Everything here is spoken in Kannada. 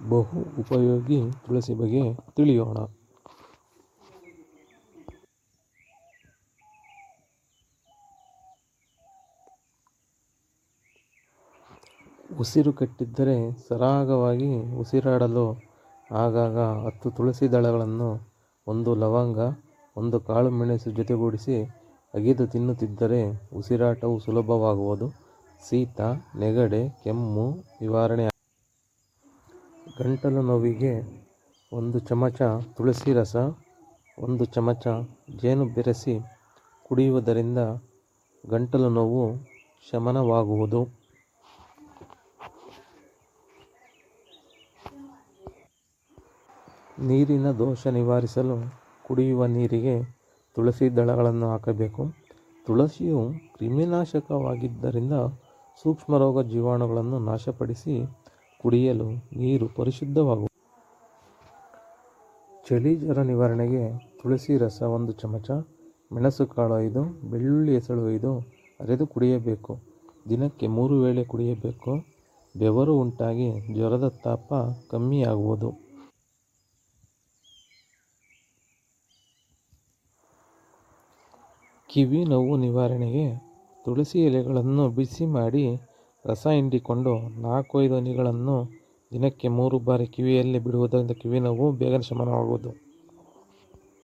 ಬಹು ಉಪಯೋಗಿ ತುಳಸಿ ಬಗ್ಗೆ ತಿಳಿಯೋಣ. ಉಸಿರು ಕಟ್ಟಿದ್ದರೆ ಸರಾಗವಾಗಿ ಉಸಿರಾಡಲು ಆಗಾಗ ಹತ್ತು ತುಳಸಿ ದಳಗಳನ್ನು, ಒಂದು ಲವಂಗ, ಒಂದು ಕಾಳು ಮೆಣಸು ಜೊತೆಗೂಡಿಸಿ ಅಗಿದು ತಿನ್ನುತ್ತಿದ್ದರೆ ಉಸಿರಾಟವು ಸುಲಭವಾಗುವುದು. ಶೀತ ನೆಗಡಿ, ಕೆಮ್ಮು ನಿವಾರಣೆ ಗಂಟಲು ನೋವಿಗೆ ಒಂದು ಚಮಚ ತುಳಸಿ ರಸ, ಒಂದು ಚಮಚ ಜೇನು ಬೆರೆಸಿ ಕುಡಿಯುವುದರಿಂದ ಗಂಟಲು ನೋವು ಶಮನವಾಗುವುದು. ನೀರಿನ ದೋಷ ನಿವಾರಿಸಲು ಕುಡಿಯುವ ನೀರಿಗೆ ತುಳಸಿ ದಳಗಳನ್ನು ಹಾಕಬೇಕು. ತುಳಸಿಯು ಕ್ರಿಮಿನಾಶಕವಾಗಿದ್ದರಿಂದ ಸೂಕ್ಷ್ಮರೋಗ ಜೀವಾಣುಗಳನ್ನು ನಾಶಪಡಿಸಿ ಕುಡಿಯಲು ನೀರು ಪರಿಶುದ್ಧವಾಗುವುದು. ಚಳಿ ಜ್ವರ ನಿವಾರಣೆಗೆ ತುಳಸಿ ರಸ ಒಂದು ಚಮಚ ಮೆಣಸುಕಾಳು ಐದು, ಬೆಳ್ಳುಳ್ಳಿ ಎಸಳು ಐದು ಅರೆದು ಕುಡಿಯಬೇಕು. ದಿನಕ್ಕೆ ಮೂರು ವೇಳೆ ಕುಡಿಯಬೇಕು. ಬೆವರು ಉಂಟಾಗಿ ಜ್ವರದ ತಾಪ ಕಮ್ಮಿಯಾಗುವುದು. ಕಿವಿ ನೋವು ನಿವಾರಣೆಗೆ ತುಳಸಿ ಎಲೆಗಳನ್ನು ಬಿಸಿ ಮಾಡಿ ರಸ ಹಿಂಡಿಕೊಂಡು ನಾಲ್ಕು ಐದು ಹನಿಗಳನ್ನು ದಿನಕ್ಕೆ ಮೂರು ಬಾರಿ ಕಿವಿಯಲ್ಲಿ ಬಿಡುವುದರಿಂದ ಕಿವಿ ನೋವು ಬೇಗನೆ ಶಮನವಾಗುವುದು.